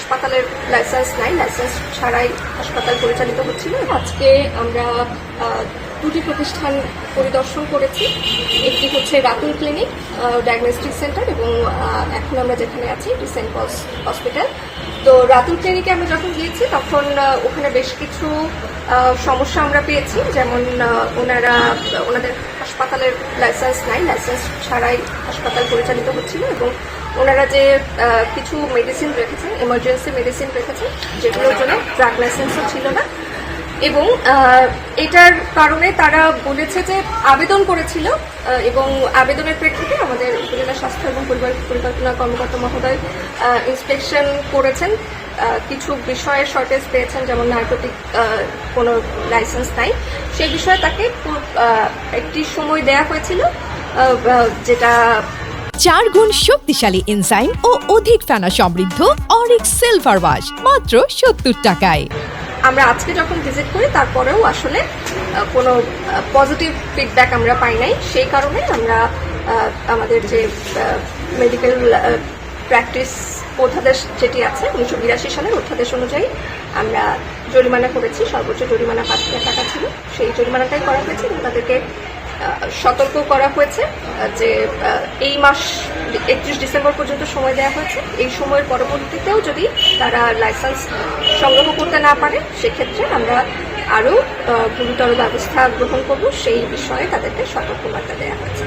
হাসপাতালের লাইসেন্স নাই লাইসেন্স ছাড়াই হাসপাতাল পরিচালিত হচ্ছিল। আজকে আমরা দুটি প্রতিষ্ঠান পরিদর্শন করেছি। একটি হচ্ছে রাতুল ক্লিনিক ডায়াগনস্টিক সেন্টার এবং এখন আমরা যেখানে আছি এটি সেন্ট পলস হসপিটাল তো রাতুল ক্লিনিকে আমরা যখন গিয়েছি, তখন ওখানে বেশ কিছু সমস্যা আমরা পেয়েছি। যেমন ওনারা, ওনাদের হাসপাতালের লাইসেন্স নাই লাইসেন্স ছাড়াই হাসপাতাল পরিচালিত হচ্ছিল এবং ওনারা যে কিছু মেডিসিন রেখেছেন এমার্জেন্সি মেডিসিন রেখেছেন যেগুলোর জন্য ড্রাগ লাইসেন্সও ছিল না এবং এটার কারণে তারা বলেছে যে আবেদন করেছিল এবং আবেদনের প্রেক্ষিতে আমাদের উপজেলা স্বাস্থ্য এবং পরিবার পরিকল্পনা কর্মকর্তা মহোদয় ইন্সপেকশন করেছেন। কিছু বিষয়ে শর্টেজ পেয়েছেন, যেমন নার্কোটিক কোনো লাইসেন্স নাই। সেই বিষয়ে তাকে একটি সময় দেয়া হয়েছিল যেটা চার গুণ শক্তিশালী এনজাইম ও অধিক ফেনা সমৃদ্ধ অরিক সিলভার ওয়াশ মাত্র সত্তর টাকায়। আমরা আজকে যখন ভিজিট করি, তারপরেও আসলে কোনো পজিটিভ ফিডব্যাক আমরা পাই নাই। সেই কারণে আমরা আমাদের যে মেডিকেল প্র্যাকটিস অধ্যাদেশ যেটি আছে, উনিশশো বিরাশি সালের অধ্যাদেশ অনুযায়ী আমরা জরিমানা করেছি। সর্বোচ্চ জরিমানা পাঁচ হাজার টাকা ছিল। সেই জরিমানাটাই করা হয়েছে এবং তাদেরকে সতর্ক করা হয়েছে যে এই মাস একত্রিশ ডিসেম্বর পর্যন্ত সময় দেওয়া হয়েছে। এই সময়ের পরবর্তীতেও যদি তারা লাইসেন্স সংগ্রহ করতে না পারে, সেক্ষেত্রে আমরা আরও গুরুতর ব্যবস্থা গ্রহণ করব। সেই বিষয়ে তাদেরকে সতর্কবার্তা দেওয়া হয়েছে।